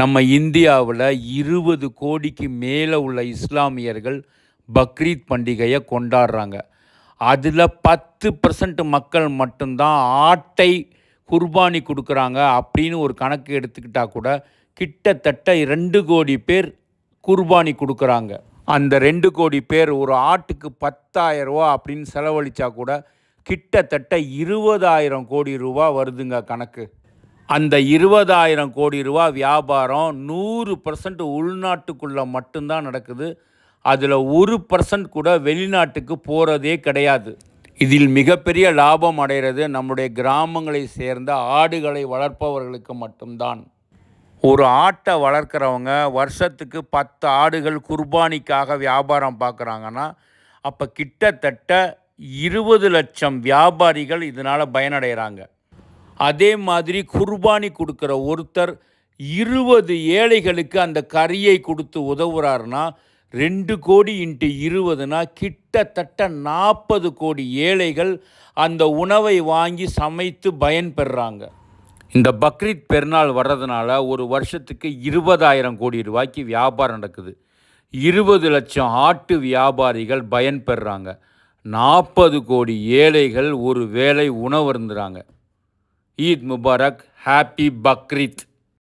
நம்ம இந்தியாவில் இருபது கோடிக்கு மேலே உள்ள இஸ்லாமியர்கள் பக்ரீத் பண்டிகையை கொண்டாடுறாங்க. அதில் பத்து பர்சன்ட் மக்கள் மட்டும்தான் ஆட்டை குர்பானி கொடுக்குறாங்க அப்படின்னு ஒரு கணக்கு எடுத்துக்கிட்டால் கூட கிட்டத்தட்ட ரெண்டு கோடி பேர் குர்பானி கொடுக்குறாங்க. அந்த ரெண்டு கோடி பேர் ஒரு ஆட்டுக்கு பத்தாயிரம் ரூபா அப்படின்னு செலவழித்தா கூட கிட்டத்தட்ட இருபதாயிரம் கோடி ரூபா வருதுங்க கணக்கு. அந்த இருபதாயிரம் கோடி ரூபா வியாபாரம் நூறு பர்சன்ட் உள்நாட்டுக்குள்ளே மட்டும்தான் நடக்குது. அதில் ஒரு பர்சன்ட் கூட வெளிநாட்டுக்கு போகிறதே கிடையாது. இதில் மிகப்பெரிய லாபம் அடைகிறது நம்முடைய கிராமங்களை சேர்ந்த ஆடுகளை வளர்ப்பவர்களுக்கு மட்டும்தான். ஒரு ஆட்டை வளர்க்குறவங்க வருஷத்துக்கு பத்து ஆடுகள் குர்பானிக்காக வியாபாரம் பார்க்குறாங்கன்னா அப்போ கிட்டத்தட்ட இருபது லட்சம் வியாபாரிகள் இதனால் பயனடைகிறாங்க. அதே மாதிரி குர்பானி கொடுக்குற ஒருத்தர் இருபது ஏழைகளுக்கு அந்த கறியை கொடுத்து உதவுறாருன்னா ரெண்டு கோடி இன்ட்டு இருபதுனா கிட்டத்தட்ட நாற்பது கோடி ஏழைகள் அந்த உணவை வாங்கி சமைத்து பயன்பெறாங்க இந்த பக்ரீத் பெருநாள் வர்றதுனால ஒரு வருஷத்துக்கு இருபதாயிரம் கோடி ரூபாய்க்கு வியாபாரம் நடக்குது. இருபது லட்சம் ஆட்டு வியாபாரிகள் பயன்பெறாங்க நாற்பது கோடி ஏழைகள் ஒரு வேளை உணவு இருந்துறாங்க ईद मुबारक हैप्पी बकरीद।